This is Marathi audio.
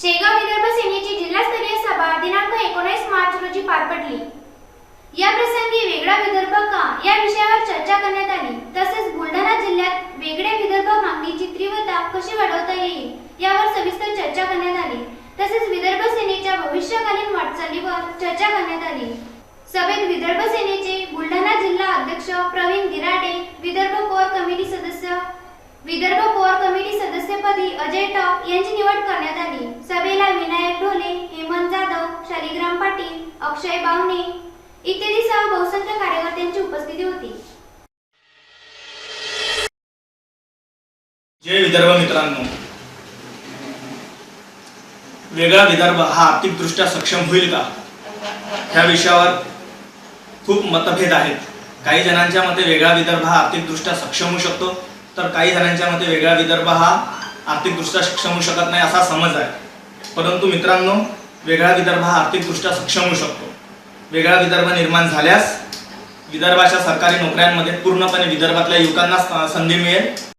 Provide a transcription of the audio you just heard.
शेगाव विदर्भ सेनेची जिल्हास्तरीय सभा दिनांक एकोणीस मार्च रोजी पार पडली. या प्रसंगी वेगळा विदर्भ का या विषयावर चर्चा करण्यात आली. तसेच बुलढाणा जिल्ह्यात वेगळ्या विदर्भ मागणीची तीव्रता कशी वाढवता येईल यावर सविस्तर चर्चा करण्यात आली. तसेच विदर्भ सेनेच्या भविष्यकालीन वाटचालीवर चर्चा करण्यात आली. सभेत विदर्भ सेनेचे बुलढाणा जिल्हा अध्यक्ष प्रवीण गिराडे विदर्भ कोर कमिटी सदस्य विदर्भ कोर सदस्यपदी अजय टॉप यांची निवड करण्यात आली. सभेला विनायक ढोले हेमंत जाधव शालिग्राम पाटील अक्षय बावणे इत्यादीसह बहुसंख्य कार्यकर्त्यांची उपस्थिती होती. जय विदर्भ मित्रांनो. वेगळा विदर्भ हा आर्थिकदृष्ट्या सक्षम होईल का? ह्या विषयावर खूप मतभेद आहेत. काही जणांच्या मते वेगळा विदर्भ हा आर्थिकदृष्ट्या सक्षम होऊ शकतो. तर काही जणांच्या मते वेगळा विदर्भ हा आर्थिकदृष्ट्या सक्षम होऊ शकत नाही असा समज आहे. परंतु मित्रांनो वेगळा विदर्भ हा आर्थिकदृष्ट्या सक्षम होऊ शकतो. वेगळा विदर्भ निर्माण झाल्यास विदर्भाच्या सरकारी नोकऱ्यांमध्ये पूर्णपणे विदर्भातल्या युवकांना स- संधी मिळेल.